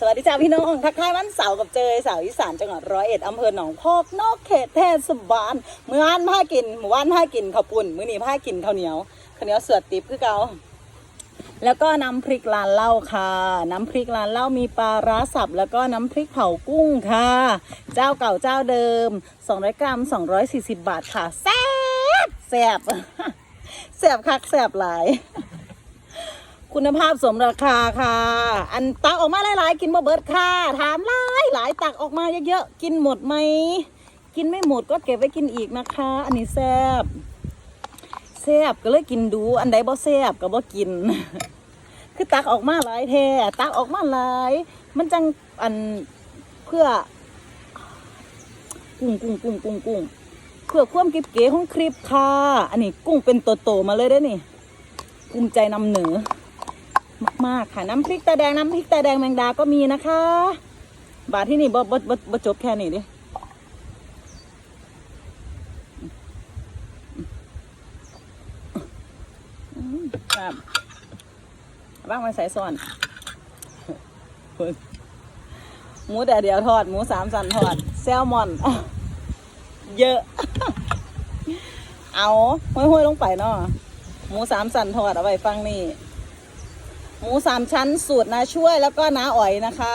สวัสดีจ้าพี่น้องทักทายวันเสาร์กับเจยสาวอีสานจังหวัดร้อยเอ็ดอำเภอหนองพอกนอกเขตเทศบาลเมื่อวานผ้ากินเมื่อวานผ้ากินข้าวปุ่นมื้อนี้ผ้ากินข้าวเหนียวข้าวเหนียวเสือดติบคือเก่าแล้วก็น้ำพริกร้านเหล้าค่ะ น้ำพริกร้านเหล้ามีปลาร้าสับ แล้วก็น้ำพริกเผากุ้งค่ะ เจ้าเก่าเจ้าเดิม 200 กรัม 240 บาทค่ะแซ่บแซ่บแซ่บคักแซ่บหลาย คุณภาพสมราคาค่ะ อันตักออกมาหลายๆ กินบ่เบิดค่ะ ถามหลายหลายตักออกมาเยอะๆ กินหมดไหม กินไม่หมดก็เก็บไว้กินอีกนะคะ อันนี้แซบแซบก็เลยกินดู อันใดบ่แซบก็บ่กิน คือตักออกมาหลายแท้ตักออกมาหลาย มันจังอันเพื่อ กุ้งกุ้งกุ้งกุ้งกุ้งเพื่อความกิบเก๋ของคลิปค่ะ อันนี้กุ้งเป็นโตๆมาเลยได้นี่ภูมิใจนำเหนือ มากๆค่ะน้ำพริกตาแดงน้ำพริกตาแดงแมงดาก็มีนะคะ บาทที่นี่บ่บ่บ่บ่จบแค่นี้ดิครับบ้างมาใส่ซ่อนเพิ่นหมูแต่เดียวทอด หมูสามสันทอด แซลมอน เยอะ เอาห้อยๆลงไปเนาะหมูสามสันทอดเอาไว้ฟังนี่ หมูสามชั้นสูตรนาช่วยแล้วก็น้าอ๋อยนะคะ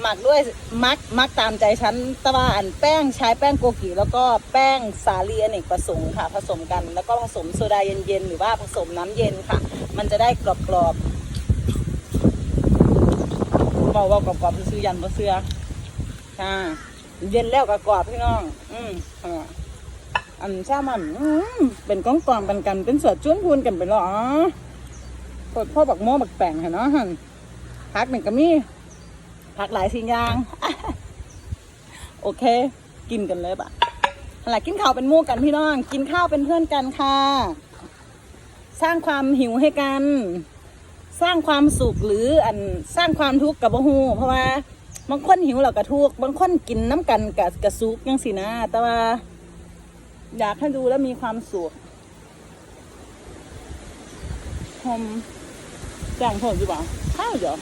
หมักด้วยมักมักตามใจชั้นตะวันแป้งใช้แป้งโกกิแล้วก็แป้งสาลีอเนกประสงค์ค่ะ ผสมกัน แล้วก็ผสมโซดาเย็นๆหรือว่าผสมน้ำเย็นค่ะ มันจะได้กรอบๆเบาๆกรอบๆซื้อยันบ่เสื้อค่ะเย็นแล้วก็กรอบพี่น้อง อืมค่ะอันชามันเป็นก้องกองกันกันเป็นเสือจ้วนพูนกันไปหรอ กดพ่อบักโม่บักแป่งเห็นเนาะหั่นพักหนึ่งก็มีพักหลายสิ่งอย่าง โอเค กินกันเลยปะหลังกินข้าวเป็นมู่กันพี่น้อง กินข้าวเป็นเพื่อนกันค่ะ สร้างความหิวให้กัน สร้างความสุขหรืออันสร้างความทุกข์กับบ่ฮู้เพราะว่าบางคนหิวเราก็ทุกข์บางคนกินน้ำกันกับกระซุกยังสินะ แต่ว่า อยากให้ดูแล้วมีความสุขผม จ้างเพิ่มใช่ปะข้าวเหรอ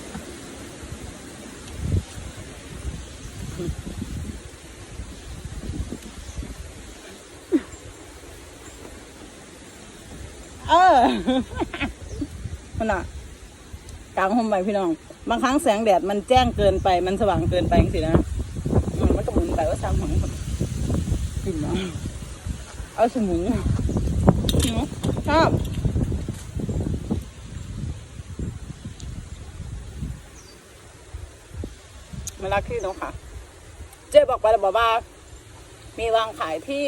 เออมันอะกลางห่มไปพี่น้อง บางครั้งแสงแดดมันแจ้งเกินไป มันสว่างเกินไปสินะ มันก็หมุนไปว่าสร้างหังกินนะเอาสมุนชอบ เวลาขึ้นเนาะค่ะ เจ๊บอกไปแล้วบอกว่า มีวางขายที่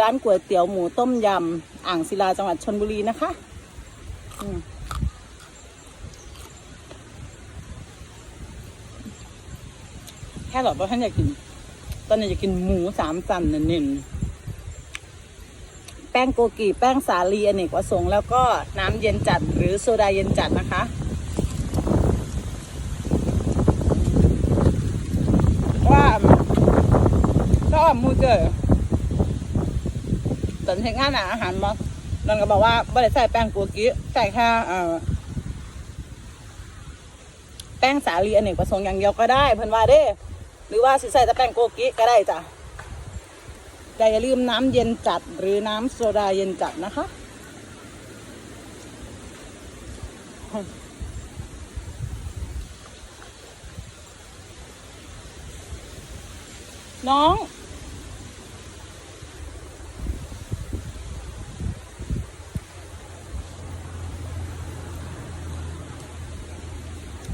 ร้านก๋วยเตี๋ยวหมูต้มยำอ่างศิลาจังหวัดชนบุรีนะคะแค่หรอว่าท่านอยากกิน ตอนนี้อยากกินหมูสามสันเน้นแป้งโกกีแป้งสาลีอเนกประสงค์แล้วก็น้ำเย็นจัดหรือโซดาเย็นจัดนะคะ ว่าก็มู เจอตอนเทงานอาอาหารมานันก็บอกว่าไม่ได้ใส่แป้งกัวกี้ใส่แค่แป้งสาลีอเนกประสงค์อย่างเดียวก็ได้เพิ่นว่าเด้ หรือว่าสิใส่แต่แป้งโกกิก็ได้จ้ะแต่อย่าลืมน้ำเย็นจัดหรือน้ำโซดาเย็นจัดนะคะน้อง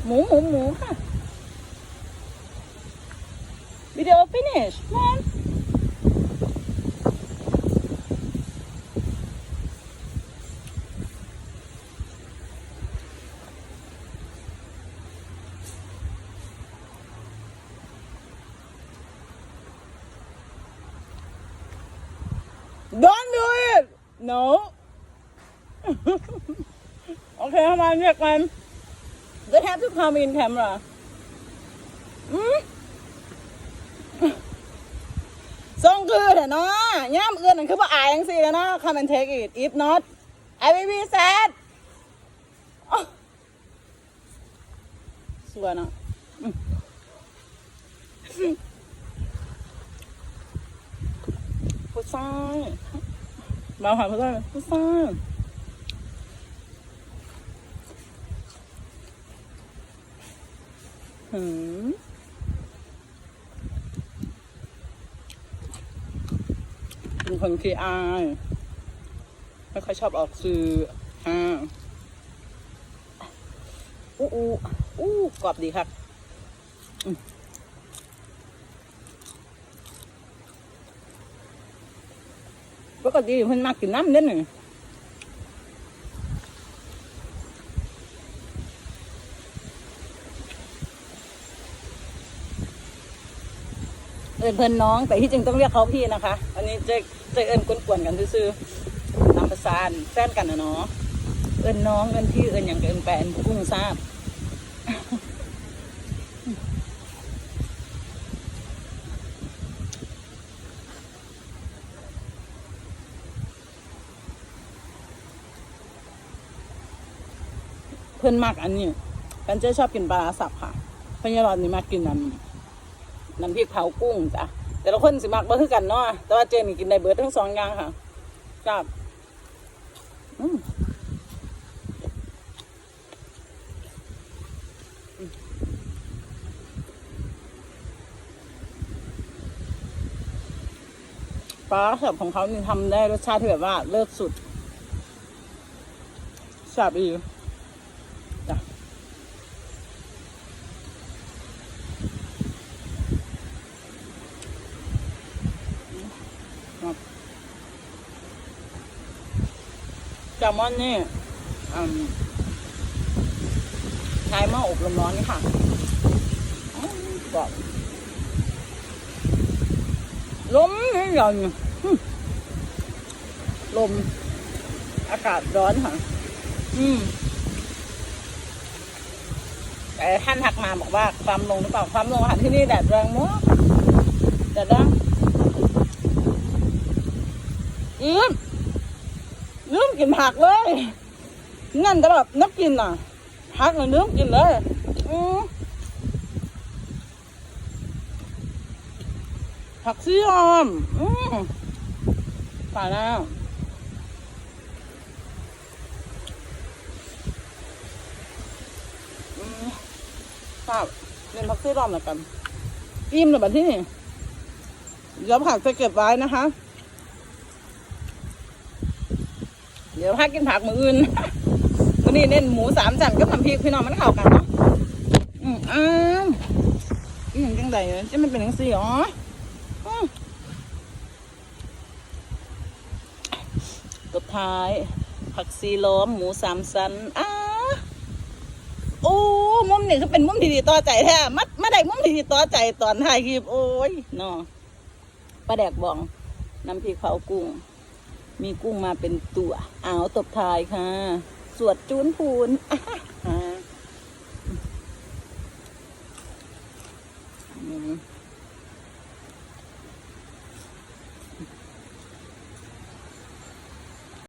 หมูหมูหมูค่ะ วิดีโอ finish man Don't do it no โอเคทำไมเรียกกัน They have to come in camera อืมส่งคือเถอะเนาะย่ามเอื้อนนั่นคือว่าอายจังสิแล้วเนาะ Come and take it if not I will be sad อ๋อตัวเนาะผู้ชายมาหาผู้ชายผู้ชายหืม เป็นคนขี้อายไม่ค่อยชอบออกสื่ออ่าอู้อู้อู้กรอบดีครับปกติเพิ่นมักกินน้ำเด่นหนึ่งเอินเพิ่อนน้องแต่ที่จริงต้องเรียกเขาพี่นะคะ อันนี้เจ๊ะจเอินกวนๆกันซื่อๆตามภาษาแฟนกันนะเนาะเอินน้องเอินพี่เอินอย่างเอินแฟนกุ้งทราบเพื่อนมากอันนี้กันเจ๊ชอบกินปลาสับค่ะเพื่อนยายรอดนี่มากกินน้ำ น้ำพริกเผากุ้งจ้ะแต่ละคนสิมักบ่คือกันเนาะแต่ว่าเจนี่กินได้เบิดทั้งสองอย่างค่ะจับอืมปลาร้าสับของเขานี่ทำได้รสชาติที่แบบว่าเลิศสุดแซ่บอีก จ้ะครับ แซลมอนนี่ใช้หม้ออบลมร้อนนี่ค่ะอืมกรอบลมนี่หย่อนลม อากาศร้อนค่ะ อืมแต่ท่านทักมาบอกว่าความลงหรือเปล่าความลงอาหารที่นี่แดดแรงมากแดดแรงอืม ลืมกินผักเลยงั้นแต่แบบนักกินอะผักเลยลืมกินเลยอืผักซีออมอืมตายแล้วอืมครับเรียนพักซี่รอมแล้วกัน อิ่มเลยแบบที่นี่เดี๋ยวผักจะเก็บไว้นะคะ เดี๋ยวพักกินผักมืออื่นวันนี้เน้นหมูสามจันกับน้ำพริกพี่น้องมันเข้ากันเนาะอืมอ้าวอีหยังจังใดเนี่ยจะมันเป็นจังซี่อ๋ออืมตบท้าย ผักซีล้อม หมูสามสันอ้าโอ้มุมนี่คือเป็นมุมที่ดีต่อใจแท้มัดมาได้มุมที่ดีต่อใจตอนถ่ายคลิปโอ้ยเนาะปลาแดกบองน้ำพริกเผากุ้ง มีกุ้งมาเป็นตัวอ้าวตบทายค่ะ สวดจูนพูน